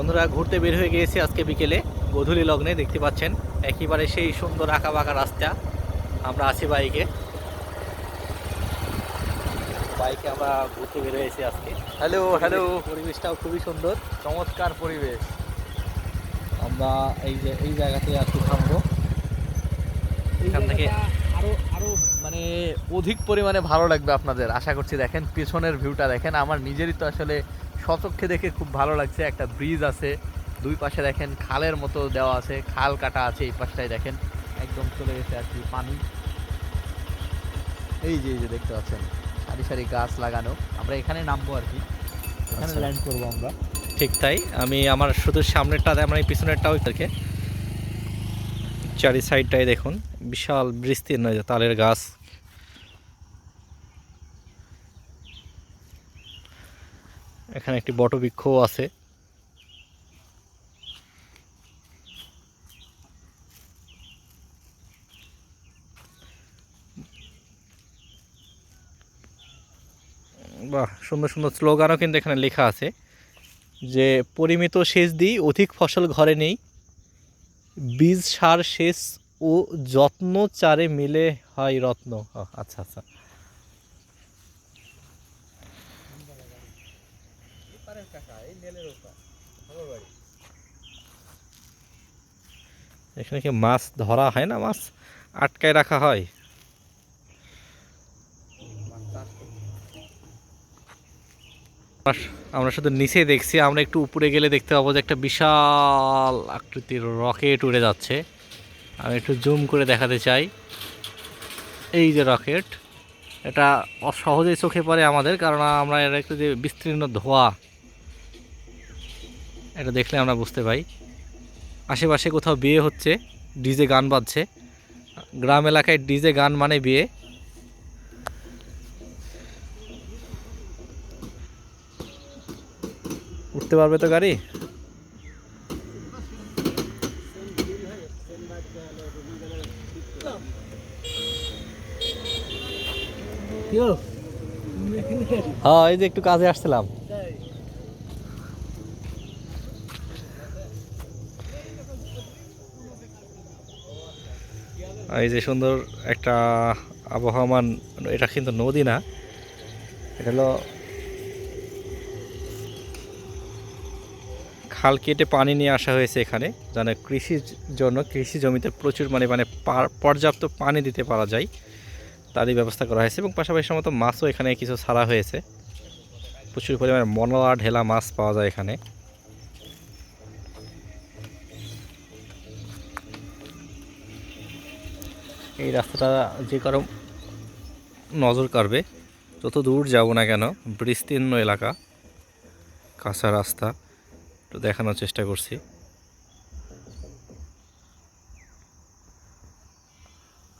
বন্ধুরা ঘুরতে বের হয়ে গিয়েছি আজকে বিকেলে। গধূলি লগ্নে দেখতে পাচ্ছেন একেবারে সেই সুন্দর আঁকা বাঁকা রাস্তা। আমরা আছি বাইকে। বাইকে আমরা ঘুরতে বের হয়েছি আজকে। হ্যালো হ্যালো পরিবেশটাও খুবই সুন্দর। চমৎকার পরিবেশ। আমরা এই যে এই জায়গাতে আজকে থামবো। এখান থেকে আরও আরও মানে অধিক পরিমাণে ভালো লাগবে আপনাদের। আশা করছি দেখেন পেছনের ভিউটা দেখেন। আমার নিজেরই তো আসলে সচক্ষে দেখে খুব ভালো লাগছে। একটা ব্রিজ আছে দুই পাশে দেখেন খালের মতো দেওয়া আছে খাল কাটা আছে এই পাশটায় দেখেন একদম চলে গেছে আর কি পানি। এই যে এই যে দেখতে পাচ্ছেন সারি সারি গাছ লাগানো আমরা এখানে নামবো আর কি। এখানে আচ্ছা। ল্যান্ড করব আমরা। ঠিক তাই আমি আমার শুধু সামনেরটা আমার এই পিছনেরটাও থেকে চারি সাইডটাই দেখুন বিশাল বিস্তীর্ণ তালের গাছ। এখানে একটি বটবৃক্ষও আছে। বাহ সুন্দর সুন্দর স্লোগানও কিন্তু এখানে লেখা আছে যে পরিমিত সেচ দিই অধিক ফসল ঘরে নেই। বীজ সার সেচ ও যত্ন চারে মিলে হয় রত্ন। ও, আচ্ছা। আচ্ছা এখানে কি মাছ ধরা হয় না? মাছ আটকায় রাখা হয়। আমরা শুধু নিচে দেখছি, আমরা একটু উপরে গেলে দেখতে পাবো যে একটা বিশাল আকৃতির রকেট উড়ে যাচ্ছে। আমি একটু জুম করে দেখাতে চাই। এই যে রকেট, এটা সহজেই চোখে পড়ে আমাদের, কারণ আমরা এর একটু যে বিস্তীর্ণ ধোঁয়া এটা দেখলে আমরা বুঝতে পাই আশেপাশে কোথাও বিয়ে হচ্ছে ডিজে গান বাজছে। গ্রাম এলাকায় ডিজে গান মানে বিয়ে। উঠতে পারবে তো গাড়ি? হ্যাঁ এই যে একটু কাজে আসছিলাম। এই যে সুন্দর একটা আবহাওয়ামান এটা কিন্তু নদী না, এটা হলো খাল কেটে পানি নিয়ে আসা হয়েছে এখানে, যেন কৃষির জন্য, কৃষি জমিতে প্রচুর মানে মানে পর্যাপ্ত পানি দিতে পারা যায়, তারই ব্যবস্থা করা হয়েছে এবং পাশাপাশি সম্ভবত মাছও এখানে কিছু ছাড়া হয়েছে। প্রচুর পরিমাণে মনলা ঢেলা মাছ পাওয়া যায় এখানে। এই রাস্তাটা যে কারও নজর কাড়বে, যত দূর যাব না কেন, বিস্তীর্ণ এলাকা, কাঁচা রাস্তা, একটু দেখানোর চেষ্টা করছি।